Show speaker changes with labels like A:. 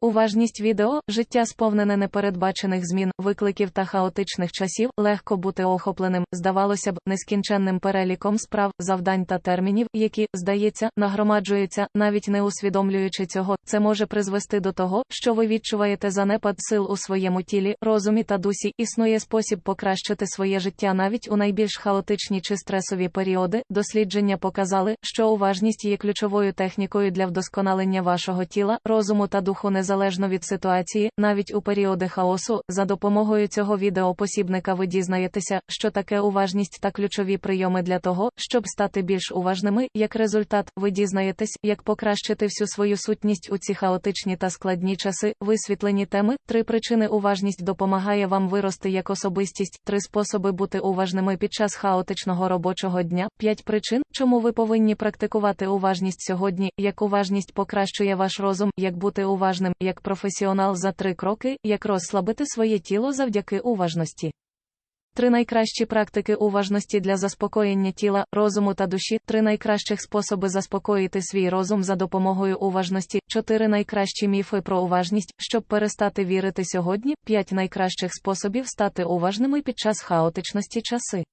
A: Уважність відео, життя сповнене непередбачених змін, викликів та хаотичних часів, легко бути охопленим, здавалося б, нескінченним переліком справ, завдань та термінів, які, здається, нагромаджуються, навіть не усвідомлюючи цього, це може призвести до того, що ви відчуваєте занепад сил у своєму тілі, розумі та дусі. Існує спосіб покращити своє життя навіть у найбільш хаотичні чи стресові періоди. Дослідження показали, що уважність є ключовою технікою для вдосконалення вашого тіла, розуму та духу незалежно від ситуації, навіть у періоди хаосу. За допомогою цього відеопосібника ви дізнаєтеся, що таке уважність та ключові прийоми для того, щоб стати більш уважними. Як результат, ви дізнаєтесь, як покращити всю свою сутність у ці хаотичні та складні часи. Висвітлені теми. Три причини уважність допомагає вам вирости як особистість, три способи бути уважними під час хаотичного робочого дня, п'ять причин, чому ви повинні практикувати уважність сьогодні, як уважність покращує ваш розум, як бути уважним, як професіонал за три кроки, як розслабити своє тіло завдяки уважності. Три найкращі практики уважності для заспокоєння тіла, розуму та душі, три найкращих способи заспокоїти свій розум за допомогою уважності, чотири найкращі міфи про уважність, щоб перестати вірити сьогодні, п'ять найкращих способів стати уважними під час хаотичності часи.